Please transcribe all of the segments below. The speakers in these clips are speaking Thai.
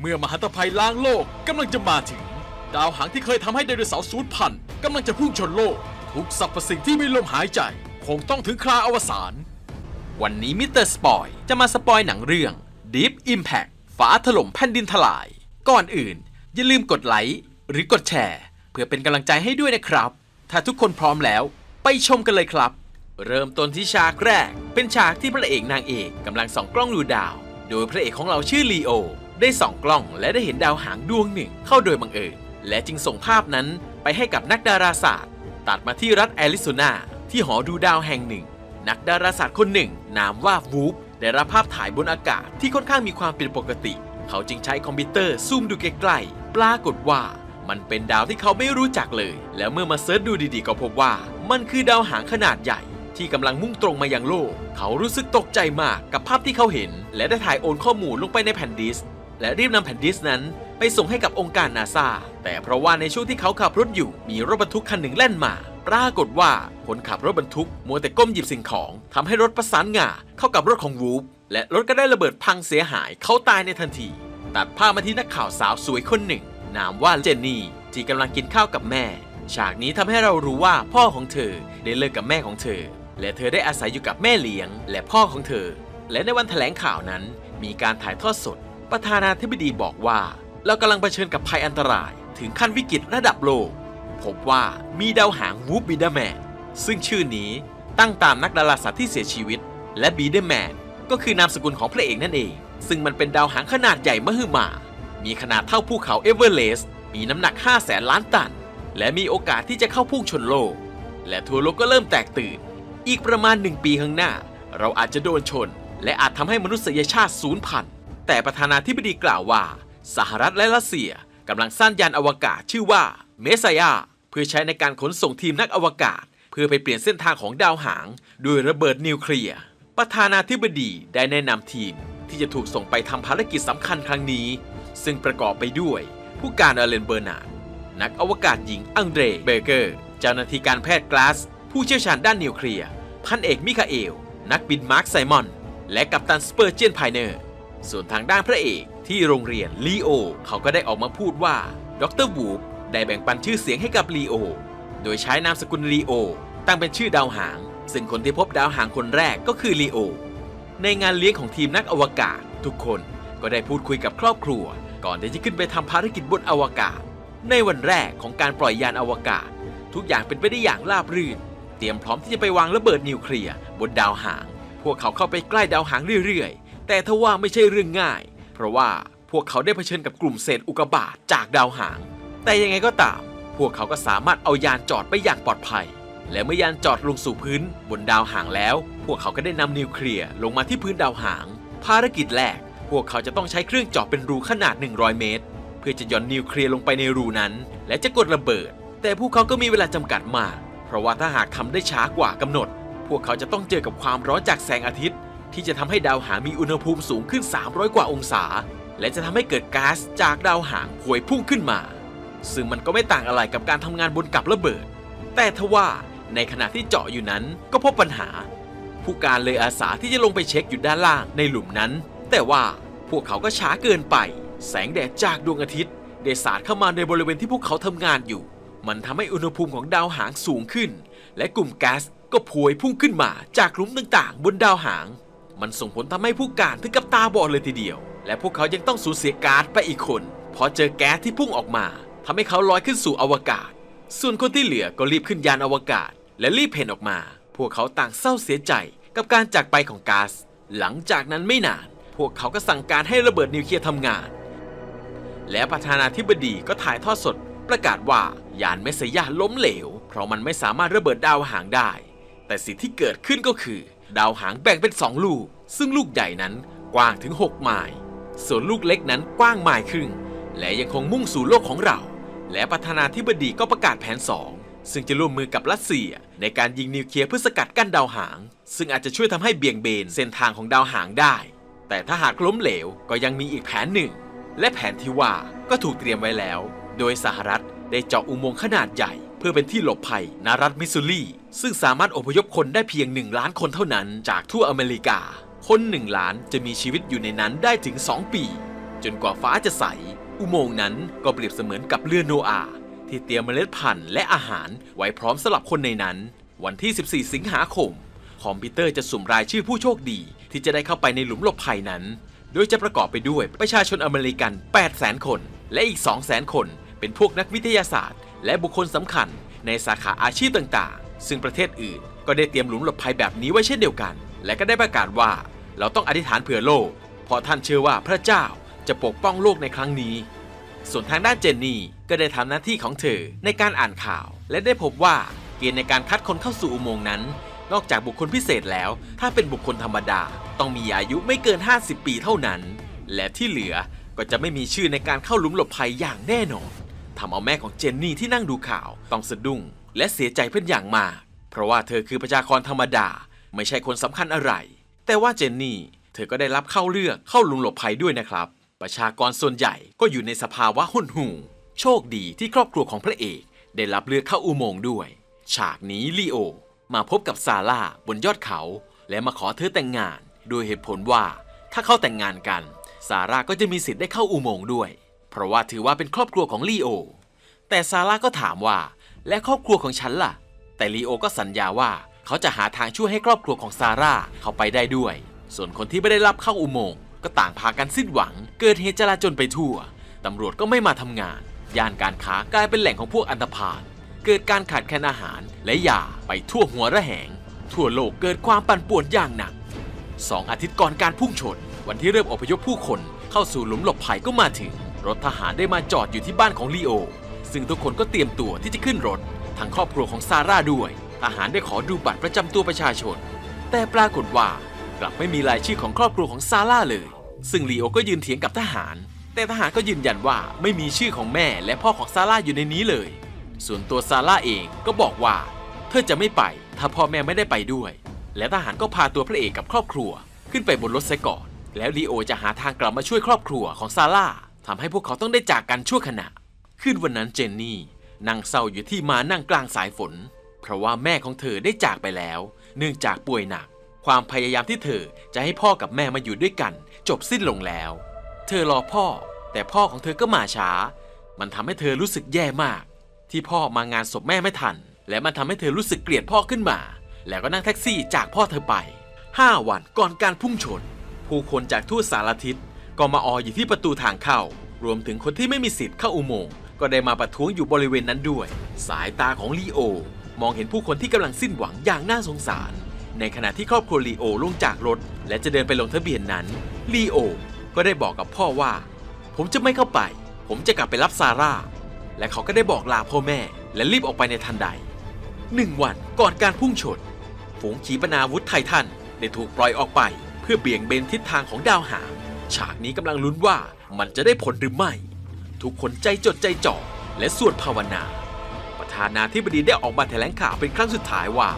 เมื่อมหันตภัยล้างโลกกำลังจะมาถึง ดาวหางที่เคยทำให้ไดโนเสาร์สูญพันธุ์กำลังจะพุ่งชนโลก ทุกสรรพสิ่งที่มีลมหายใจ คงต้องถึงคราอวสาน วันนี้มิสเตอร์สปอยจะมาสปอยหนังเรื่อง Deep Impact ฝาถล่มแผ่นดินทลาย ก่อนอื่น อย่าลืมกดไลค์หรือกดแชร์ เพื่อเป็นกำลังใจให้ด้วยนะครับ ถ้าทุกคนพร้อมแล้ว ไปชมกันเลยครับ เริ่มต้นที่ฉากแรก เป็นฉากที่พระเอกนางเอกกำลังส่องกล้องดูดาว โดยพระเอกของเราชื่อลีโอ ได้ส่องกล้องและได้เห็นดาวหางดวงหนึ่งเข้าโดยบังเอิญและจึงส่งภาพนั้นไปให้กับนักดาราศาสตร์ ตัดมาที่รัฐแอริโซนา ที่หอดูดาวแห่งหนึ่ง นักดาราศาสตร์คนหนึ่ง นามว่าวูฟได้รับภาพถ่ายบนอากาศที่ค่อนข้างมีความเป็นปกติ เขาจึงใช้คอมพิวเตอร์ซูมดูใกล้ๆปรากฏว่ามันเป็นดาวที่เขาไม่รู้จักเลย แล้วเมื่อมาเซิร์ชดูดีๆ ก็พบว่า มันคือดาวหางขนาดใหญ่ ที่กำลังมุ่งตรงมายังโลก เขารู้สึกตกใจมากกับภาพที่เขาเห็น และได้ถ่ายโอนข้อมูลลงไปในแผ่นดิสก์ และรีบนำแผ่นดิสก์นั้นไปส่งให้กับองค์การนาซาแต่เพราะว่าในช่วงที่เขาขับรถอยู่มีรถบรรทุกคันหนึ่งแล่นมา ปรากฏว่าคนขับรถบรรทุกมัวแต่ก้มหยิบสิ่งของทำให้รถประสานงาเข้ากับรถของวูฟและรถก็ได้ระเบิดพังเสียหายเขาตายในทันที ตัดภาพมาที่นักข่าวสาวสวยคนหนึ่ง นามว่าเจนนี่ที่กำลังกินข้าวกับแม่ ฉากนี้ทำให้เรารู้ว่าพ่อของเธอได้เลิกกับแม่ของเธอ และเธอได้อาศัยอยู่กับแม่เลี้ยง และพ่อของเธอ และในวันแถลงข่าวนั้น มีการถ่ายทอดสด ประธานาธิบดีบอกว่า เรากำลังเผชิญกับภัยอันตราย ถึงขั้นวิกฤตระดับโลก พบว่ามีดาวหางวูฟบีเดอร์แมนซึ่งชื่อนี้ตั้งตามนักดาราศาสตร์ที่เสียชีวิต และบีเดอร์แมนก็คือนามสกุลของพระเอกนั่นเอง ซึ่งมันเป็นดาวหางขนาดใหญ่มหึมา มีขนาดเท่าภูเขาเอเวอเรสต์มีน้ำหนัก 5 0 0แสนล้านตัน และมีโอกาสที่จะเข้าพุ่งชนโลก และทั่วโลกก็เริ่มแตกตื่น อีกประมาณหนึ่งปีข้างหน้า เราอาจจะโดนชน และอาจทำให้มนุษยชาติสูญพันธุ์ แต่ประธานาธิบดีกล่าวว่า สหรัฐและรัสเซียกำลังสร้างยานอวกาศชื่อว่าเมสายาเพื่อใช้ในการขนส่งทีมนักอวกาศ เพื่อไปเปลี่ยนเส้นทางของดาวหางด้วยระเบิดนิวเคลียร์ประธานาธิบดีได้แนะนำทีมที่จะถูกส่งไปทำภารกิจสำคัญครั้งนี้ ซึ่งประกอบไปด้วย ผู้การอเลนเบอร์นาร์ดนักอวกาศหญิงอังเดรเบเกอร์ เจ้าหน้าที่การแพทย์กลาส ผู้เชี่ยวชาญด้านนิวเคลียร์ พันเอกมิคาเอล นักบินมาร์คไซมอน และกัปตันสเปอร์เจียนไพเนอร์ ส่วนทางด้านพระเอกที่โรงเรียนลีโอเขาก็ได้ออกมาพูดว่าดรวูฟได้แบ่งปันชื่อเสียงให้กับลีโอ โดยใช้นามสกุลลีโอ ตั้งเป็นชื่อดาวหาง ซึ่งคนที่พบดาวหางคนแรกก็คือลีโอ ในงานเลี้ยงของทีมนักอวกาศ ทุกคนก็ได้พูดคุยกับครอบครัว ก่อนที่จะขึ้นไปทำภารกิจบนอวกาศ ในวันแรกของการปล่อยยานอวกาศ ทุกอย่างเป็นไปได้อย่างราบรื่น เตรียมพร้อมที่จะไปวางระเบิดนิวเคลียร์บนดาวหาง พวกเขาเข้าไปใกล้ดาวหางเรื่อยๆ แต่ทว่าไม่ใช่เรื่องง่าย เพราะว่าพวกเขาได้เผชิญกับกลุ่มเศษอุกกาบาตจากดาวหาง แต่ยังไงก็ตาม พวกเขาก็สามารถเอายานจอดไปอย่างปลอดภัย และเมื่อยานจอดลงสู่พื้นบนดาวหางแล้ว พวกเขาก็ได้นำนิวเคลียร์ลงมาที่พื้นดาวหาง ภารกิจแรก พวกเขาจะต้องใช้เครื่องเจาะเป็นรูขนาด 100 เมตร เพื่อจะย่อนนิวเคลียร์ลงไปในรูนั้น และจะกดระเบิด แต่พวกเขาก็มีเวลาจำกัดมาก เพราะว่าถ้าหากทำได้ช้ากว่ากำหนด พวกเขาจะต้องเจอกับความร้อนจากแสงอาทิตย์ ที่จะทำให้ดาวหางมีอุณหภูมิสูงขึ้น 300 กว่าองศา และจะทำให้เกิดก๊าซจากดาวหางพวยพุ่งขึ้นมา ซึ่งมันก็ไม่ต่างอะไรกับการทำงานบนกับระเบิด แต่ทว่าในขณะที่เจาะอยู่นั้นก็พบปัญหา ผู้การเลยอาสาที่จะลงไปเช็คอยู่ด้านล่างในหลุมนั้น แต่ว่าพวกเขาก็ช้าเกินไป แสงแดดจากดวงอาทิตย์ได้สาดเข้ามาในบริเวณที่พวกเขาทำงานอยู่ มันทำให้อุณหภูมิของดาวหางสูงขึ้น และกลุ่มแก๊สก็พวยพุ่งขึ้นมาจากหลุมต่างๆ บนดาวหาง มันส่งผลทำให้ผู้การถึงกับตาบอดเลยทีเดียว และพวกเขายังต้องสูญเสียการ์ดไปอีกคนเพราะเจอแก๊สที่พุ่งออกมาทำให้เขาลอยขึ้นสู่อวกาศ ส่วนคนที่เหลือก็รีบขึ้นยานอวกาศ และรีบเพ่นออกมา พวกเขาต่างเศร้าเสียใจกับการจากไปของก๊าซหลังจากนั้นไม่นาน พวกเขาก็สั่งการให้ระเบิดนิวเคลียร์ทำงาน และประธานาธิบดีก็ถ่ายทอดสด ประกาศว่ายานเมสยาล้มเหลว เพราะมันไม่สามารถระเบิดดาวหางได้ แต่สิ่งที่เกิดขึ้นก็คือ ดาวหางแบ่งเป็นสองลูก ซึ่งลูกใหญ่นั้นกว้างถึง 6 ไมล์ ส่วนลูกเล็กนั้นกว้างไมล์ครึ่ง และยังคงมุ่งสู่โลกของเรา และประธานาธิบดีก็ประกาศแผน 2 ซึ่งจะร่วมมือกับรัสเซีย ในการยิงนิวเคลียร์เพื่อสกัดกั้นดาวหาง ซึ่งอาจจะช่วยทำให้เบี่ยงเบนเส้นทางของดาวหางได้ แต่ถ้าหากล้มเหลวก็ยังมีอีกแผนหนึ่ง และแผนที่ว่าก็ถูกเตรียมไว้แล้ว โดยสหรัฐได้เจาะอุโมงค์ขนาดใหญ่ เพื่อเป็นที่หลบภัยณรัฐมิสซูรี ซึ่งสามารถอพยพคนได้เพียง 1 ล้านคนเท่านั้นจากทั่วอเมริกา คน 1 ล้านจะมีชีวิตอยู่ในนั้นได้ถึง 2 ปี จนกว่าฟ้าจะใส อุโมงค์นั้นก็เปรียบเสมือนกับเรือโนอาห์ที่เตรียมเมล็ดพันธุ์และอาหารไว้พร้อมสำหรับคนในนั้น วันที่ 14 สิงหาคม คอมพิวเตอร์จะสุ่มรายชื่อผู้โชคดี ที่จะได้เข้าไปในหลุมหลบภัยนั้น โดยจะประกอบไปด้วยประชาชนอเมริกัน 800,000 คน และอีก 200,000 คน เป็นพวกนักวิทยาศาสตร์ และบุคคลสำคัญในสาขาอาชีพต่าง ซึ่งประเทศอื่นก็ได้เตรียมหลุมหลบภัยแบบนี้ไว้เช่นเดียวกัน และก็ได้ประกาศว่าเราต้องอธิษฐานเผื่อโลก เพราะท่านเชื่อว่าพระเจ้าจะปกป้องโลกในครั้งนี้ ส่วนทางด้านเจนนี่ก็ได้ทำหน้าที่ของเธอในการอ่านข่าว และได้พบว่าเกณฑ์ในการคัดคนเข้าสู่อุโมงค์นั้น นอกจากบุคคลพิเศษแล้ว ถ้าเป็นบุคคลธรรมดา ต้องมีอายุไม่เกิน 50 ปีเท่านั้น และที่เหลือก็จะไม่มีชื่อในการเข้าหลุมหลบภัยอย่างแน่นอน ทำเอาแม่ของเจนนี่ที่นั่งดูข่าว ต้องสะดุ้งและเสียใจเป็นอย่างมาก เพราะว่าเธอคือประชากรธรรมดา ไม่ใช่คนสำคัญอะไร แต่ว่าเจนนี่เธอก็ได้รับเข้าเลือกเข้าลุมหลบภัยด้วยนะครับ ประชากรส่วนใหญ่ก็อยู่ในสภาวะหดหู่โชคดีที่ครอบครัวของพระเอก ได้รับเลือกเข้าอุโมงค์ด้วย ฉากนี้ลีโอ มาพบกับซาร่าบนยอดเขา และมาขอเธอแต่งงาน โดยเหตุผลว่าถ้าเขาแต่งงานกัน ซาร่าก็จะมีสิทธิ์ได้เข้าอุโมงค์ด้วย เพราะว่าถือว่าเป็นครอบครัวของลีโอ แต่ซาร่าก็ถามว่า และครอบครัวของฉันล่ะ แต่ลีโอก็สัญญาว่าเขาจะหาทางช่วยให้ครอบครัวของซาร่าเข้าไปได้ด้วย ส่วนคนที่ไม่ได้รับเข้าอุโมงค์ก็ต่างพากันสิ้นหวัง เกิดเหตุจลาจลไปทั่ว ตำรวจก็ไม่มาทำงาน ย่านการค้ากลายเป็นแหล่งของพวกอันธพาล เกิดการขาดแคลนอาหารและยาไปทั่วหัวระแหง ทั่วโลกเกิดความปั่นป่วนอย่างหนักสองอาทิตย์ก่อนการพุ่งชน วันที่เริ่มอพยพผู้คนเข้าสู่หลุมหลบภัยก็มาถึง รถทหารได้มาจอดอยู่ที่บ้านของลีโอ ซึ่งทุกคนก็เตรียมตัวที่จะขึ้นรถ ทั้งครอบครัวของซาร่าด้วย ทหารได้ขอดูบัตรประจำตัวประชาชน แต่ปรากฏว่ากลับไม่มีรายชื่อของครอบครัวของซาร่าเลย ซึ่งลีโอก็ยืนเถียงกับทหาร แต่ทหารก็ยืนยันว่าไม่มีชื่อของแม่และพ่อของซาร่าอยู่ในนี้เลย ส่วนตัวซาร่าเองก็บอกว่า เธอจะไม่ไปถ้าพ่อแม่ไม่ได้ไปด้วย และทหารก็พาตัวพระเอกกับครอบครัว ขึ้นไปบนรถเสก่อน แล้วลีโอจะหาทางกลับมาช่วยครอบครัวของซาร่า ทำให้พวกเขาต้องได้จากกันชั่วขณะ คืนวันนั้นเจนนี่นั่งเศร้าอยู่ที่มานั่งกลางสายฝน เพราะว่าแม่ของเธอได้จากไปแล้ว เนื่องจากป่วยหนัก ความพยายามที่เธอจะให้พ่อกับแม่มาอยู่ด้วยกัน จบสิ้นลงแล้ว เธอรอพ่อ แต่พ่อของเธอก็มาช้า มันทำให้เธอรู้สึกแย่มาก ที่พ่อมางานศพแม่ไม่ทัน และมันทำให้เธอรู้สึกเกลียดพ่อขึ้นมา แล้วก็นั่งแท็กซี่จากพ่อเธอไป 5 วันก่อนการพุ่งชน ผู้คนจากทั่วสารทิศ ก็มาอออยู่ที่ประตูทางเข้า รวมถึงคนที่ไม่มีสิทธิ์เข้าอุโมงค์ก็ได้มาประท้วงอยู่บริเวณนั้นด้วย สายตาของลีโอ มองเห็นผู้คนที่กำลังสิ้นหวังอย่างน่าสงสาร ในขณะที่ครอบครัวลีโอลงจากรถ และจะเดินไปลงทะเบียนนั้นลีโอก็ได้บอกกับพ่อว่า ผมจะไม่เข้าไป ผมจะกลับไปรับซาร่า และเขาก็ได้บอกลาพ่อแม่ และรีบออกไปในทันใดหนึ่งวันก่อนการพุ่งชน ฝูงขีปนาวุธไททันได้ถูกปล่อยออกไป เพื่อเบี่ยงเบนทิศทางของดาวหาง ฉากนี้กำลังลุ้นว่ามันจะได้ผลหรือไม่ ทุกคนใจจดใจจ่อและสวดภาวนา ประธานาธิบดีได้ออกมาแถลงข่าวเป็นครั้งสุดท้ายว่า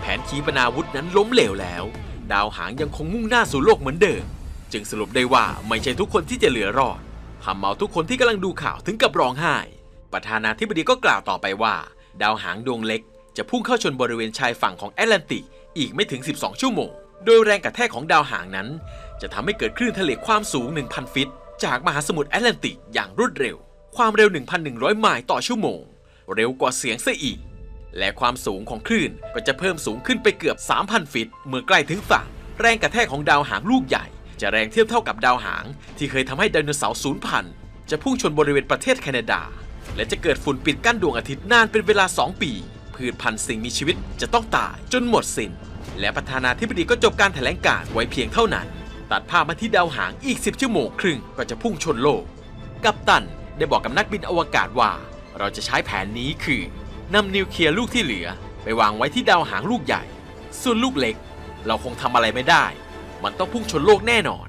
แผนขีปนาวุธนั้นล้มเหลวแล้ว ดาวหางยังคงมุ่งหน้าสู่โลกเหมือนเดิม จึงสรุปได้ว่าไม่ใช่ทุกคนที่จะเหลือรอดทำเอาทุกคนที่กำลังดูข่าวถึงกับร้องไห้ ประธานาธิบดีก็กล่าวต่อไปว่า ดาวหางดวงเล็ก จะพุ่งเข้าชนบริเวณชายฝั่งของแอตแลนติกอีกไม่ถึง 12 ชั่วโมง โดยแรงกระแทกของดาวหางนั้น จะทำให้เกิดคลื่นทะเลความสูง 1,000 ฟิต จากมหาสมุทรแอตแลนติกอย่างรวดเร็ว ความเร็ว 1,100 ไมล์ต่อชั่วโมง เร็วกว่าเสียงซะอีก และความสูงของคลื่นก็จะเพิ่มสูงขึ้นไปเกือบ 3,000 ฟิต เมื่อใกล้ถึงฝั่ง แรงกระแทกของดาวหางลูกใหญ่ จะแรงเทียบเท่ากับดาวหาง ที่เคยทำให้ไดโนเสาร์สูญพันธุ์จะพุ่งชนบริเวณประเทศแคนาดา และจะเกิดฝุ่นปิดกั้นดวงอาทิตย์นานเป็นเวลา 2 ปีพืชพันธุ์สิ่งมีชีวิตจะต้องตายจนหมดสิน้น และประธานาธิบดีก็จบการแถลงการไว้เพียงเท่านั้น ตัดภาพมาที่ดาวหางอีก 10 ชั่วโมงครึ่งก็จะพุ่งชนโลก กัปตันได้บอกกับนักบินอวกาศว่า เราจะใช้แผนนี้คือนำนิวเคลียร์ลูกที่เหลือ ไปวางไว้ที่ดาวหางลูกใหญ่ ส่วนลูกเล็ก เราคงทำอะไรไม่ได้ มันต้องพุ่งชนโลกแน่นอน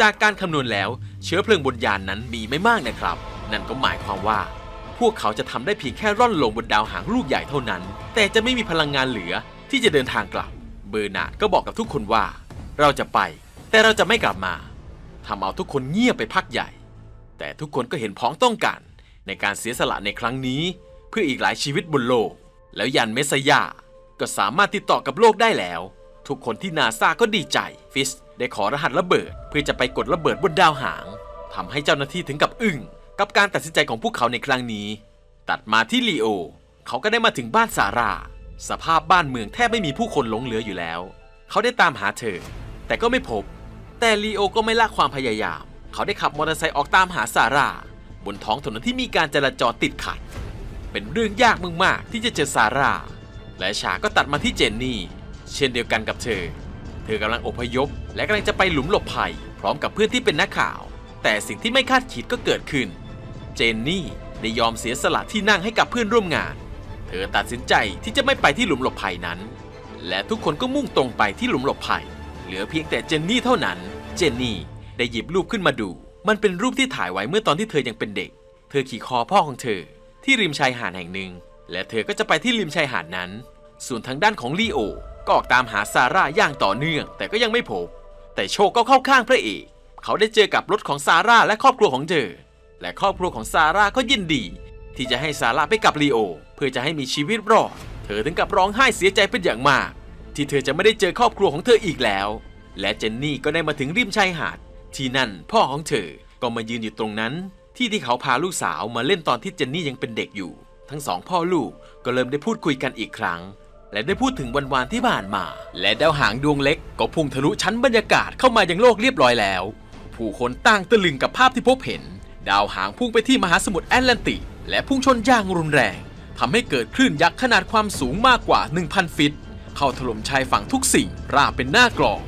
จากการคำนวณแล้วเชื้อเพลิงบนยานนั้นมีไม่มากนะครับ นั่นก็หมายความว่า พวกเขาจะทำได้เพียงแค่ร่อนลงบนดาวหางลูกใหญ่เท่านั้น แต่จะไม่มีพลังงานเหลือที่จะเดินทางกลับ เบอร์นาร์ดก็บอกกับทุกคนว่า เราจะไป แต่เราจะไม่กลับมาทำเอาทุกคนเงียบไปพักใหญ่ แต่ทุกคนก็เห็นพ้องต้องกันในการเสียสละในครั้งนี้ เพื่ออีกหลายชีวิตบนโลก แล้วยันเมสยาก็สามารถติดต่อกับโลกได้แล้ว ทุกคนที่นาซาก็ดีใจฟิสได้ขอรหัสระเบิด เพื่อจะไปกดระเบิดบนดาวหางททำให้เจ้าหน้าที่ถึงกับอึ้งกับการตัดสินใจของพวกเขาในครั้งนี้ ตัดมาที่ลีโอ เขาก็ได้มาถึงบ้านซาร่า สภาพบ้านเมืองแทบไม่มีผู้คนหลงเหลืออยู่แล้ว เขาได้ตามหาเธอ แต่ก็ไม่พบ แต่ลีโอก็ไม่ละความพยายาม เขาได้ขับมอเตอร์ไซค์ออกตามหาซาร่า บนท้องถนนที่มีการจราจรติดขัด เป็นเรื่องยากมากๆที่จะเจอซาร่า และฉากก็ตัดมาที่เจนนี่ เช่นเดียวกันกับเธอ เธอกำลังอพยพ และกำลังจะไปหลุมหลบภัย พร้อมกับเพื่อนที่เป็นนักข่าว แต่สิ่งที่ไม่คาดคิดก็เกิดขึ้น เจนนี่ได้ยอมเสียสละที่นั่งให้กับเพื่อนร่วมงาน เธอตัดสินใจที่จะไม่ไปที่หลุมหลบภัยนั้น และทุกคนก็มุ่งตรงไปที่หลุมหลบภัย เหลือเพียงแต่เจนนี่เท่านั้น เจนนี่ได้หยิบรูปขึ้นมาดู มันเป็นรูปที่ถ่ายไว้เมื่อตอนที่เธอยังเป็นเด็ก เธอขี่คอพ่อของเธอ ที่ริมชายหาดแห่งหนึ่ง และเธอก็จะไปที่ริมชายหาดนั้น ส่วนทางด้านของลีโอ ก็ออกตามหาซาร่าอย่างต่อเนื่อง แต่ก็ยังไม่พบ แต่โชคก็เข้าข้างพระเอก เขาได้เจอกับรถของซาร่าและครอบครัวของเธอ และครอบครัวของซาร่าก็ยินดี ที่จะให้ซาร่าไปกับลีโอ เพื่อจะให้มีชีวิตรอด เธอถึงกับร้องไห้เสียใจเป็นอย่างมาก ที่เธอจะไม่ได้เจอครอบครัวของเธออีกแล้ว และเจนนี่ก็ได้มาถึงริมชายหาด ที่นั่นพ่อของเธอก็มายืนอยู่ตรงนั้น ที่ที่เขาพาลูกสาวมาเล่นตอนที่เจนนี่ยังเป็นเด็กอยู่ ทั้งสองพ่อลูกก็เริ่มได้พูดคุยกันอีกครั้ง และได้พูดถึงวันวานที่ผ่านมา และดาวหางดวงเล็ก ก็พุ่งทะลุชั้นบรรยากาศเข้ามายังโลกเรียบร้อยแล้ว ผู้คนต่างตะลึงกับภาพที่พบเห็น ดาวหางพุ่งไปที่มหาสมุทรแอตแลนติกและพุ่งชนอย่างรุนแรงทำให้เกิดคลื่นยักษ์ขนาดความสูงมากกว่า 1,000 ฟิต เข้าถล่มชายฝั่งทุกสิ่งราบเป็นหน้ากลอง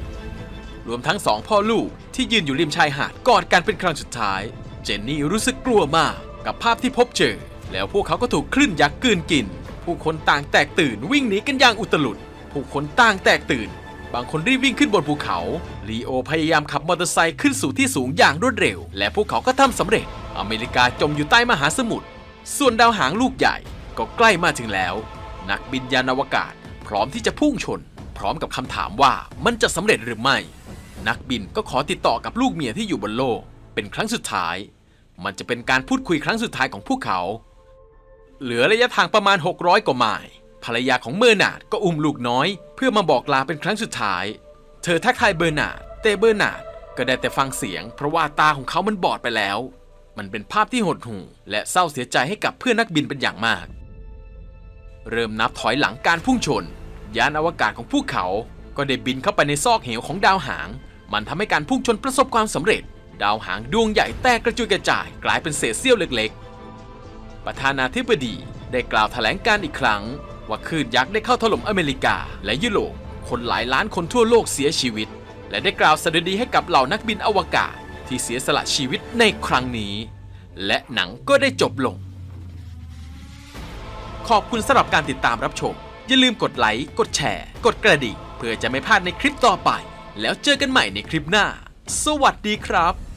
รวมทั้งสองพ่อลูกที่ยืนอยู่ริมชายหาดกอดกันเป็นครั้งสุดท้าย เจนนี่รู้สึกกลัวมากกับภาพที่พบเจอ แล้วพวกเขาก็ถูกคลื่นยักษ์กืนกิน ผู้คนต่างแตกตื่นวิ่งหนีกันอย่างอุตลุด ผู้คนต่างแตกตื่น บางคนรีบวิ่งขึ้นบนภูเขาลีโอพยายามขับมอเตอร์ไซค์ขึ้นสู่ที่สูงอย่างรวดเร็ว และพวกเขาก็ทำสำเร็จ อเมริกาจมอยู่ใต้มหาสมุทรส่วนดาวหางลูกใหญ่ก็ใกล้มาถึงแล้ว นักบินยานอวกาศ พร้อมที่จะพุ่งชน พร้อมกับคำถามว่ามันจะสำเร็จหรือไม่ นักบินก็ขอติดต่อกับลูกเมียที่อยู่บนโลก เป็นครั้งสุดท้าย มันจะเป็นการพูดคุยครั้งสุดท้ายของพวกเขา เหลือระยะทางประมาณ 600 กว่าไมล์ภรรยาของเบอร์นาดก็อุ้มลูกน้อย เพื่อมาบอกลาเป็นครั้งสุดท้าย เธอทักทายเบอร์นาดแต่เบอร์นาดก็ได้แต่ฟังเสียง เพราะว่าตาของเขามันบอดไปแล้ว มันเป็นภาพที่หดหู่และเศร้าเสียใจให้กับเพื่อนนักบินเป็นอย่างมาก เริ่มนับถอยหลังการพุ่งชน ยานอวกาศของพวกเขา ก็ได้บินเข้าไปในซอกเหวของดาวหาง มันทำให้การพุ่งชนประสบความสำเร็จ ดาวหางดวงใหญ่แตกกระจุยกระจาย กลายเป็นเศษเสี้ยวเล็กๆ ประธานาธิบดีได้กล่าวแถลงการอีกครั้ง ว่าคลื่นยักษ์ได้เข้าถล่มอเมริกาและยุโรปคนหลายล้านคนทั่วโลกเสียชีวิต และได้กล่าวสดุดีให้กับเหล่านักบินอวกาศ ที่เสียสละชีวิตในครั้งนี้ และหนังก็ได้จบลง ขอบคุณสำหรับการติดตามรับชม อย่าลืมกดไลค์ กดแชร์ กดกระดิ่งเพื่อจะไม่พลาดในคลิปต่อไป แล้วเจอกันใหม่ในคลิปหน้า สวัสดีครับ